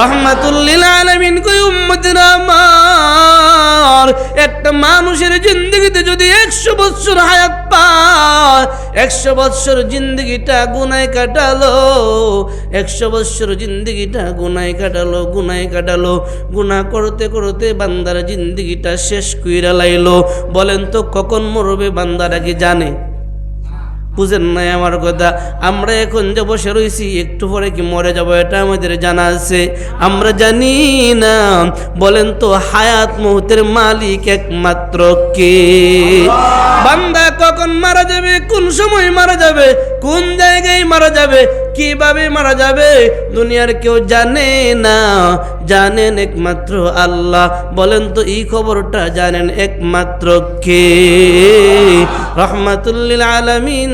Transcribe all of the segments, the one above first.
রহমাতুল্লিল আলামিন কই উম্মতের আমার? একটা মানুষের জিন্দগিতে যদি একশো বছর হায়াত পায়, একশো বছর জিন্দগিটা গুনায় কাটালো, একশো বছর জিন্দগিটা গুনায় কাটালো গুনায় কাটালো, গুনাহ করতে করতে বান্দার জিন্দগিটা শেষ কইরা লাইলো। বলেন তো কখন মরবে বান্দারা কি জানে? বুঝেন নাই আমার কথা? আমরা এখন যে বসে রয়েছি একটু পরে কি মরে যাব এটা আমাদের জানা আছে। আমরা জানি না, বলেন তো হায়াত মুহূর্তের মালিক একমাত্র কে? বান্দা কখন মারা যাবে, কোন সময় মারা যাবে, কোন জায়গায় মারা যাবে কীভাবে মারা যাবে? দুনিয়ার কেউ জানে না। জানেন একমাত্র আল্লাহ। বলেন তো, এই খবরটা জানেন একমাত্র কে? রহমাতুল্লিল আলামিন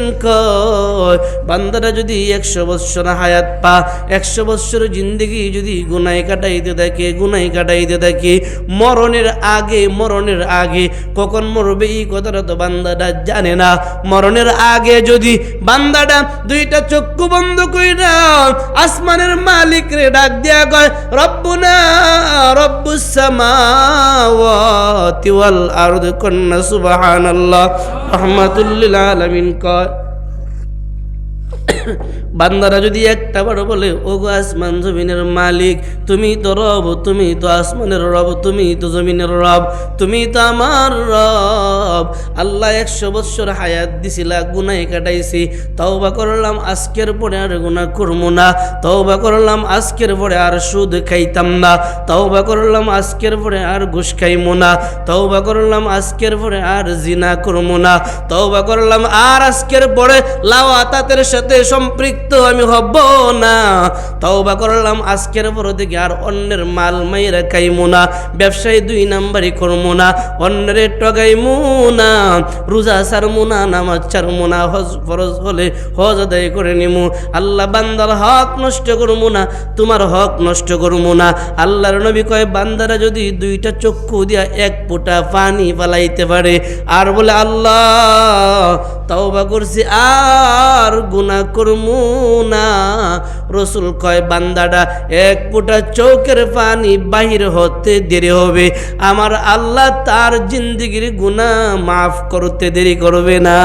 বান্দারা যদি একশো বৎসর হায়াত পা একশো বৎসর জিন্দগি যদি গুনাই কাটাইতে থাকে গুনাই কাটাইতে থাকে মরণের আগে মরণের আগে, কখন মরবে এই কথাটা তো বান্দাটা জানে না। মরণের আগে যদি বান্দাটা দুইটা চক্ষু বন্ধ আসমানের মালিক রে ডাক দিয়া কয়, রব্বুনা, রব্বুস সামাওয়াতি ওয়াল আরদ কন্না সুবহানাল্লাহ। রহমাতুল লিল আলামিন কয় বান্দারা যদি একটা বার বলে ও গো আসমান জমিনের মালিক, তুমি তো রব, তুমি তো আসমানের রব, তুমি তো জমিনের রব, তুমি তো আমার রব। আল্লাহ একশো বৎসর হায়াত দিছিলা গুনাই কাটাইছি। তওবা করলাম, আজকের পরে আর গুনাহ করব না। তওবা করলাম, আজকের পরে আর সুদ খাইতাম না। তওবা করলাম, আজকের পরে আর ঘুষ খাইমো না। তওবা করলাম, আজকের পরে আর জিনা করব না। তওবা করলাম, আর আজকের পরে লাওয়াতাতের সাথে সম্পৃক্ত আমি হব না। তওবা করলাম আজকের পরে থেকে আর অন্যের মাল মাইরা খাইমো না। ব্যবসায়ী দুই নাম্বারই করব না, অন্যের টগাইমু না। রোজা সারমু না, নামাজ ছাড়মু না, হজ ফরজ হলে হজ আদায় করে নিমু। আল্লাহ বান্দার হক নষ্ট করব না, তোমার হক নষ্ট করব না। আল্লাহর নবী কয়, বান্দারা যদি দুইটা চক্ষু দিয়া এক ফোঁটা পানি পালাইতে পারে, আর বলে আল্লাহ, তওবা করছি, আর গুনাহ করমু না। রসুল কয় বান্দাটা এক ফোঁটা চৌকের পানি বাহির হতে দেরি হবে। আমার আল্লাহ তার জিন্দগির গুনাহ মাফ করতে দেরি করবে না।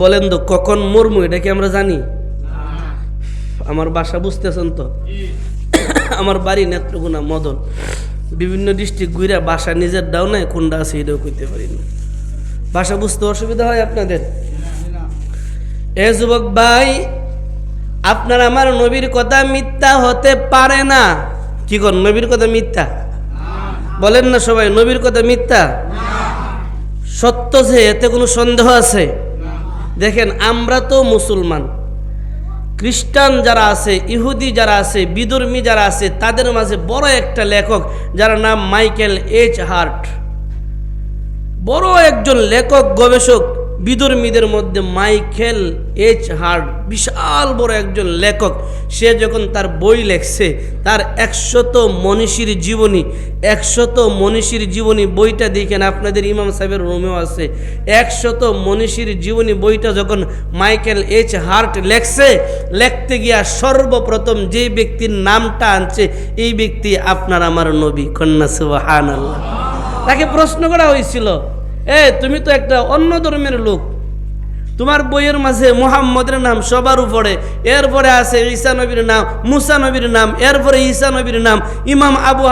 বলেন তো, কখন মরমু, এটা কি আমরা জানি? আমার বাসা বুঝতেছেন তো? আমার বাড়ি নেত্রকোনা মদন। বিভিন্ন ডিস্ট্রিক্ট ঘুরে বাসা নিজের দাও নাই কোনটা আছে এটাও কইতে পারি না। ভাষা বুঝতে অসুবিধা হয় আপনাদের? এ যুবক ভাই, আপনার আমার নবীর কথা মিথ্যা হতে পারে না। কি কর নবীর কথা মিথ্যা? বলেন না সবাই, নবীর কথা মিথ্যা? সত্য যে, এতে কোনো সন্দেহ আছে? দেখেন, আমরা তো মুসলমান। খ্রিস্টান যারা আছে, ইহুদি যারা আছে, বিদর্মী যারা আছে, তাদের মাঝে বড় একটা লেখক, যার নাম মাইকেল এইচ হার্ট। বড় একজন লেখক, গবেষক, বিদর্মীদের মধ্যে মাইকেল এইচ হার্ট বিশাল বড় একজন লেখক। সে যখন তার বই লেখছে, তার একশত মনীষীর জীবনী, একশত মনীষীর জীবনী বইটা দেখেন, আপনাদের ইমাম সাহেবের রুমেও আছে। একশত মনীষীর জীবনী বইটা যখন মাইকেল এইচ হার্ট লেখছে, লেখতে গিয়া সর্বপ্রথম যে ব্যক্তির নামটা আনছে, এই ব্যক্তি আপনার আমার নবী। কন্যা আল্লাহ তাকে প্রশ্ন করা হয়েছিল এ তুমি তো একটা অন্য ধর্মের লোক। তোমার বইয়ের মাঝে মুহাম্মদের নাম সবার উপরে, এরপরে আছে ঈসা নবীর নাম, মুসা নবীর নাম, এরপরে ঈসা নবীর নাম, ইমাম আবু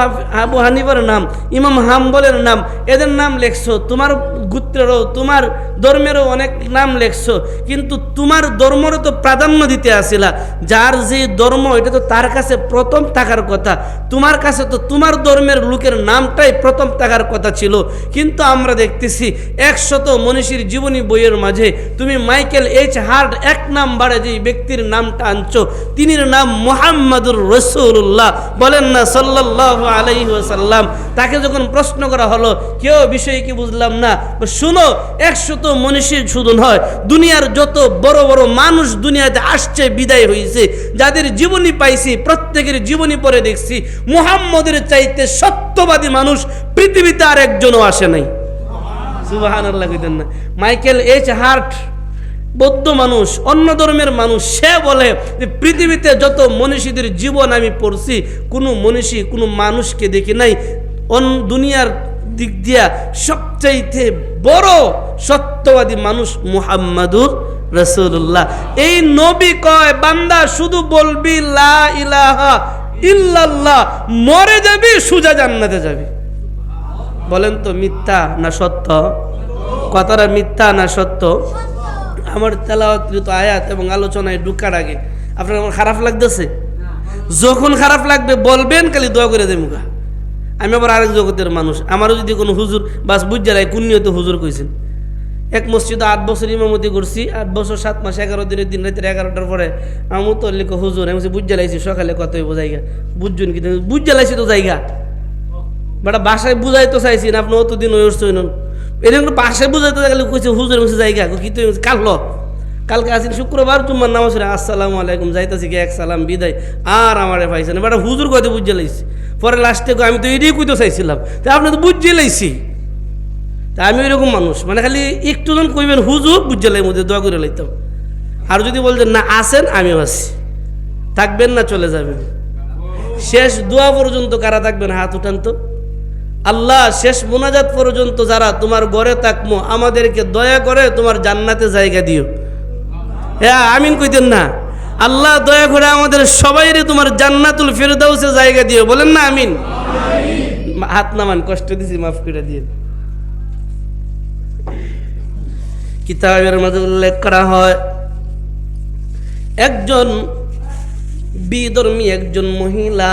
আবু হানিফার নাম, ইমাম হাম্বলের নাম, এদের নাম লেখছো, তোমার গোত্রেরও, তোমার ধর্মেরও অনেক নাম লেখছো, কিন্তু তোমার ধর্মরও তো প্রাধান্য দিতে আসিলা, যার যে ধর্ম, এটা তো তার কাছে প্রথম থাকার কথা, তোমার কাছে তো তোমার ধর্মের লোকের নামটাই প্রথম থাকার কথা ছিল, কিন্তু আমরা দেখতেছি, একশত মনীষীর জীবনী বইয়ের মাঝে তুমি মাইকেল এইচ হার্ট এক নাম্বারে যে ব্যক্তির নামটা আনছো, তিনির নাম মোহাম্মদুর রসুল্লাহ বলেন না সাল্লাহ আলাইহি ওয়াসাল্লাম। তাকে যখন প্রশ্ন করা হলো, কেউ বিষয় কি বুঝলাম না শুনো একশত মনীষীর শুধু নয় দুনিয়ার যত বড় বড় মানুষ দুনিয়াতে আসছে, বিদায় হয়েছে যাদের জীবনী পাইছি, প্রত্যেকের জীবনী পরে দেখছি। মুহাম্মদের চাইতে সত্যবাদী মানুষ পৃথিবীতে আর একজনও আসে নাই। না। মাইকেল এইচ হার্ট বৌদ্ধ মানুষ, অন্য ধর্মের মানুষ, সে বলে যে পৃথিবীতে যত মনীষীদের জীবন আমি পড়ছি, কোনো মনীষী, কোনো মানুষকে দেখি নাই। অন, দুনিয়ার দিক দিয়া সবচাইতে বড় সত্যবাদী মানুষ মুহাম্মাদুর রসুল্লাহ এই নবী কয়, বান্দা শুধু বলবি, লা ইলাহা ইল্লাল্লাহ মরে যাবি, সুজা জান্নাতে যাবি। বলেন তো মিথ্যা না সত্য? কথাটা মিথ্যা না সত্য? আমার তেলাওয়াতকৃত আয়াত এবং আলোচনায় ঢুকার আগে আপনার আমার খারাপ লাগতেছে? যখন খারাপ লাগবে বলবেন, খালি দোয়া করে দেবো গা। আমি আবার আরেক জগতের মানুষ। আমারও যদি কোনো হুজুর, বাস বুঝারাই কুন্নিয়ত হুজুর কইছেন। এক মসজিদে আট বছর ইমামতি করছি, আট বছর সাত মাস, এগারো দিনের দিন, রাতের এগারোটার পরে আমি তো লিখো হুজুর, আমি বুঝ জ্বালাইছি সকালে কত হইব জায়গা? বুঝছেন কি বুঝ জ্বালাইছি তো জায়গা। বেটা বাসায় বুঝাই তো চাইছি না, আপনি অতদিন ওই উঠছেন এরকম পাশে বুঝাইতে গেলে কইছে, হুজুর বসে জায়গা কি তো কাল কালকে আসেন শুক্রবার, তোমার নামাজ পড়ে আসসালামু আলাইকুম, যাইতাছি কি, এক সালাম, বিদায়। আর আমারে পাইছে না। বেটা হুজুর কত বুঝে লাইছি। পরে লাস্টে আমি তো এটাই কইতে চাইছিলাম। তা আপনি তো বুঝে লাইছি। তা আমি ওইরকম মানুষ মানে খালি একটু জন কইবেন, হুজুর বুঝে লাই মধ্যে দোয়া করে লাইতাম। আর যদি বলতেন না আসেন আমিও আছি। থাকবেন না, চলে যাবেন। শেষ দোয়া পর্যন্ত কারা থাকবেন, হাত উঠান তো। আল্লাহ শেষ মোনাজাত পর্যন্ত যারা তোমার ঘরে থাকমো আমাদেরকে দয়া করে তোমার জান্নাতে জায়গা দিও। হ্যাঁ আমিন কইতেন না। আল্লাহ দয়া করে আমাদের সবাইরে তোমার জান্নাতুল ফেরদাউসে জায়গা দিও। বলেন না আমিন? হাত নামান কষ্ট দিছি মাফ করে দিয়ে কিতাবের মাঝে উল্লেখ করা হয় একজন বিধর্মী একজন মহিলা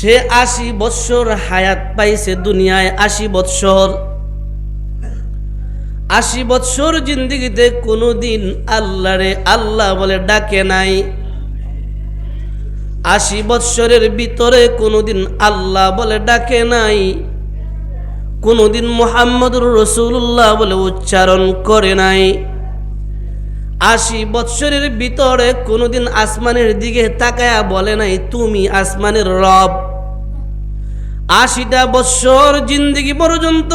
সে আশি বৎসর হায়াত পাইছে দুনিয়ায় আশি বৎসর। আশি বৎসর জিন্দিগিতে কোনোদিন আল্লাহরে আল্লাহ বলে ডাকে নাই। আশি বৎসরের ভিতরে কোনোদিন আল্লাহ বলে ডাকে নাই। কোনোদিন মোহাম্মদুর রসুল্লাহ বলে উচ্চারণ করে নাই। আশি বৎসরের ভিতরে কোনোদিন আসমানের দিকে তাকায়া বলে নাই, তুমি আসমানের রব। আশিটা বৎসর জিন্দিগি পর্যন্ত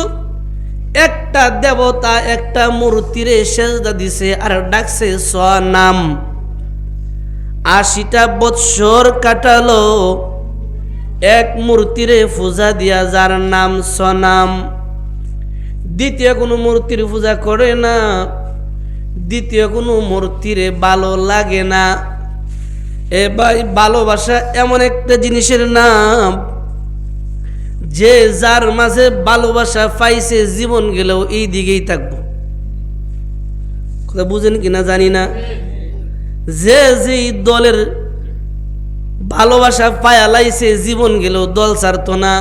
একটা দেবতা, একটা মূর্তিরে সেজদা দিছে আর ডাকছে নাম। আশিটা বৎসর কাটালো, এক মূর্তিরে পূজা দিয়া যার নাম সনাম দ্বিতীয় কোনো মূর্তির পূজা করে না, দ্বিতীয় কোনো মূর্তিরে ভালো লাগে না। এ ভাই ভালোবাসা এমন একটা জিনিসের নাম যে যার মাঝে ভালোবাসা পাইছে জীবন গেলেও এই দিকেই থাকব। কথা বুঝেন কিনা জানি না? যে যেই দলের ভালোবাসা পায়া লাইছে, জীবন গেলেও দল ছাড়তো না।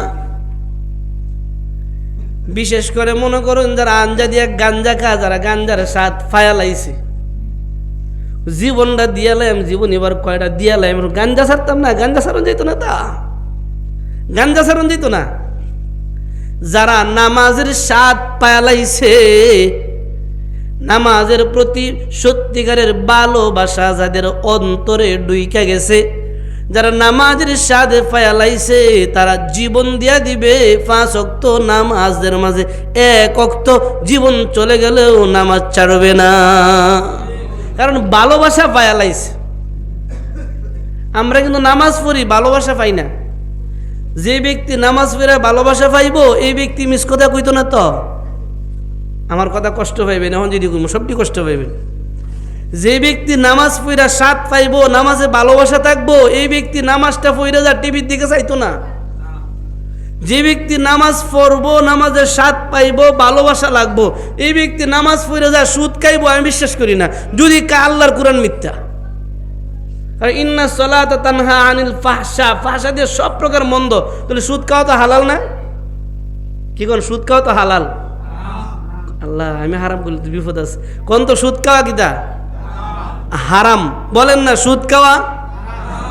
বিশেষ করে মনে করুন যারা আঞ্জা দিয়ে গাঞ্জা খা যারা গাঞ্জার স্বাদ ফায়া লাইছে। জীবনটা দিয়ালাম জীবন এবার কয়টা দিয়ালাম গাঞ্জা ছাড়তাম না, গাঞ্জা ছাড়ন যেত না তা? গাঞ্জা ছাড়ন যেত না? যারা নামাজের স্বাদ পায়ালাইছে নামাজের প্রতি সত্যিকারের ভালোবাসা যাদের অন্তরে ডুইকা গেছে, যারা নামাজের স্বাদে ফায়ালাইছে তারা জীবন দিয়া দিবে পাঁচ অক্ত নামাজদের মাঝে। এক অক্ত জীবন চলে গেলেও নামাজ ছাড়বে না। কারণ ভালোবাসা ফায়ালাইছে আমরা কিন্তু নামাজ পড়ি, ভালোবাসা পাই না। যে ব্যক্তি নামাজ পড়ে ভালোবাসা পাইব, এই ব্যক্তি মিস কথা কইতো না তো? আমার কথা কষ্ট পাইবেন, এখন যদি কইব, সবটি কষ্ট পাইবেন। যে ব্যক্তি নামাজ পইরা স্বাদ পাইব, নামাজে ভালোবাসা থাকব, এই ব্যক্তি নামাজটা পইরা যা টিভির দিকে চাইতো না। যে ব্যক্তি নামাজ পড়ব নামাজের স্বাদ পাইব, ভালোবাসা লাগবো, এই ব্যক্তি নামাজ পড়ে যা সুদ খাইবো, আমি বিশ্বাস করি না। যদি কা আল্লাহর কোরআন মিথ্যা। আর, ইন্না সলাত তানহা আনিল ফাহসা ফাহসা দিয়ে সব প্রকার মন্দ। তাহলে সুদ খাওয়া তো হালাল না? কি কোন, সুদ খাওয়া তো হালাল? আল্লাহ, আমি হারাম করলি তো বিপদ আছে। কোন তো সুদ খাওয়া কিতা হারাম। বলেন না, সুদ খাওয়া?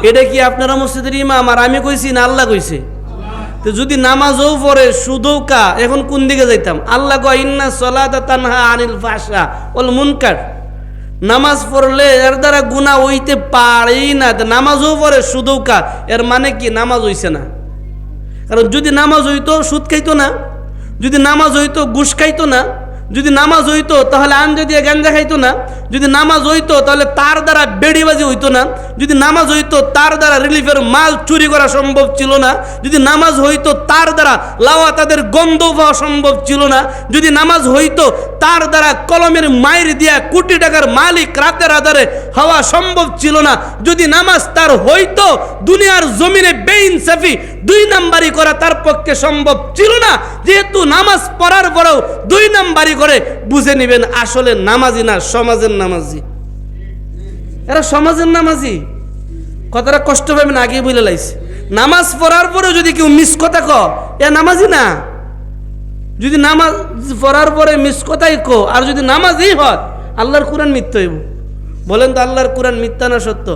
এটা কি আপনারা মসজিদের ইমাম? আর আমি কইছি না, আল্লাহ কইছে। তো যদি নামাজও পড়ে, সুদও কা এখন কোন দিকে যাইতাম? আল্লাহ কয়, ইন্না সলাত তানহা আনিল ফাহসা ওল মুনকার। নামাজ পড়লে এর দ্বারা গুণা হইতে পারেই না। নামাজও পড়ে, সুদও কা এর মানে কি? নামাজ হইছে না। কারণ যদি নামাজ হইতো, সুদ খাইতো না। যদি নামাজ হইতো, ঘুষ খাইতো না। যদি নামাজ হইতো, তাহলে আঞ্জা দিয়ে গাঞ্জা খাইতো না। যদি নামাজ হইতো, তাহলে তার দ্বারা বেড়িবাজি হইতো না। যদি নামাজ হইতো, তার দ্বারা রিলিফের মাল চুরি করা সম্ভব ছিল না। যদি নামাজ হইতো, তার দ্বারা লাওয়া তাদের গন্ধ পাওয়া সম্ভব ছিল না। যদি নামাজ হইতো, তার দ্বারা কলমের মায়ের দিয়া কোটি টাকার মালিক রাতের আধারে হওয়া সম্ভব ছিল না। যদি নামাজ তার হইতো, দুনিয়ার জমিনে বেইনসাফি দুই নাম্বারি করা তার পক্ষে সম্ভব ছিল না। যেহেতু নামাজ পড়ার পরেও দুই নাম্বারি করে বুঝে নেবেন আসলে নামাজি না সমাজের নামাজি। এরা সমাজের নামাজি। কথাটা কষ্ট পাবেন আগে বলে লাইছে। নামাজ পড়ার পরেও যদি কেউ মিস কথা ক এ নামাজি না। যদি নামাজ পড়ার পরে মিস কথাই কো আর যদি নামাজই হয়, আল্লাহর কোরআন মিথ্য হইব। বলেন তো আল্লাহর কোরআন মিথ্যা না সত্য?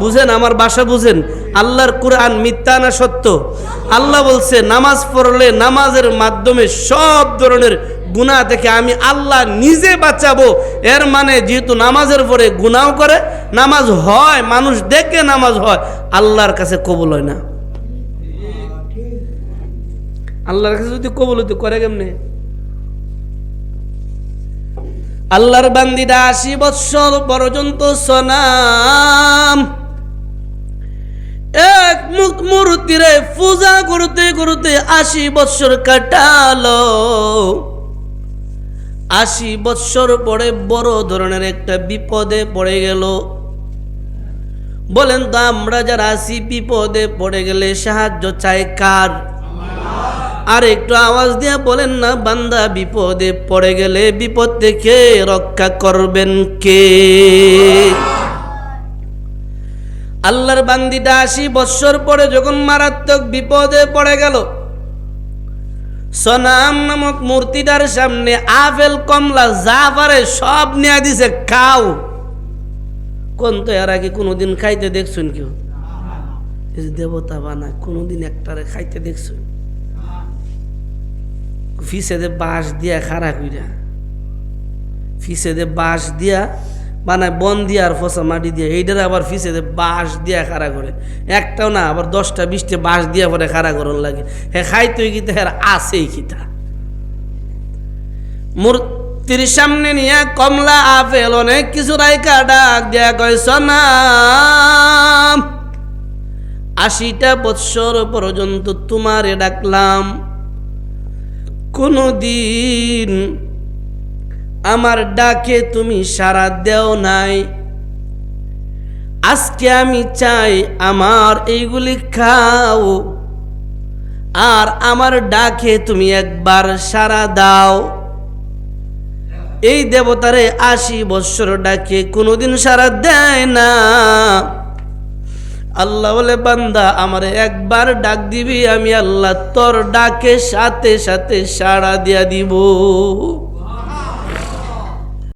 বুঝেন, আমার বাসা বুঝেন। আল্লাহর কোরআন মিথ্যা না সত্য? আল্লাহ বলছে, নামাজ পড়লে নামাজের মাধ্যমে সব ধরনের গুনাহ থেকে আমি আল্লাহ নিজে বাঁচাবো। এর মানে যেহেতু নামাজের পরে গুনাও করে, নামাজ হয়, মানুষ দেখে নামাজ হয়, আল্লাহর কাছে কবুল হয় না। আল্লাহর কাছে যদি কবুল হতে করে কেমনে? আল্লাহর বান্দিরা আশি বৎসর পর্যন্ত সনাম। এক মুখ মূর্তিরে পূজা করতে করতে আশি বৎসর কাটালো। আশি বৎসর পরে বড় ধরনের একটা বিপদে পড়ে গেল। বলেন তো, আমরা যারা আছি, বিপদে পড়ে গেলে সাহায্য চাই কার? আর একটু আওয়াজ দিয়ে বলেন না, বান্দা, বিপদে পড়ে গেলে বিপদ থেকে রক্ষা করবেন কে? আল্লাহর বান্দিটা আশি বৎসর পরে যখন মারাত্মক বিপদে পড়ে গেল সনাম নামক মূর্তিটার সামনে আপেল, কমলা যা পারে সব নিয়ে দিছে, খাও। কোন তো এর আগে কোনোদিন খাইতে দেখছেন কেউ? দেবতা বানায়, কোনোদিন একটারে খাইতে দেখছেন? ফিসেদে বাঁশ দিয়া খাড়া কইরা ফিসেদে বাঁশ দিয়া বানায় বন দিয়া আর ফসা মাটি দিয়া, এইটার আবার ফিসেদে বাঁশ দিয়া খাড়া করে। একটাও না, আবার দশটা, বিশটা বাঁশ দিয়া পরে খাড়া করন লাগে। হ্যাঁ খাইতে গীতা হ্যাঁ আসেই খিতা মূর্তির সামনে নিয়ে কমলা আপেল অনেক কিছু রাইকা ডাক দিয়া কয়, সনাম, আশিটা বৎসর পর্যন্ত তোমারে ডাকলাম। কোনো দিন আমার ডাকে তুমি সারা দেও নাই। আজকে আমি চাই আমার এইগুলি খাও, আর আমার ডাকে তুমি একবার সারা দাও। এই দেবতারে আশি বৎসর ডাকে কোনোদিন সারা দেয় না। আল্লাহ বলে, বান্দা, আমার একবার ডাক দিবি, আমি আল্লাহ তোর ডাকে সাথে সাথে সাড়া দিয়া দিব।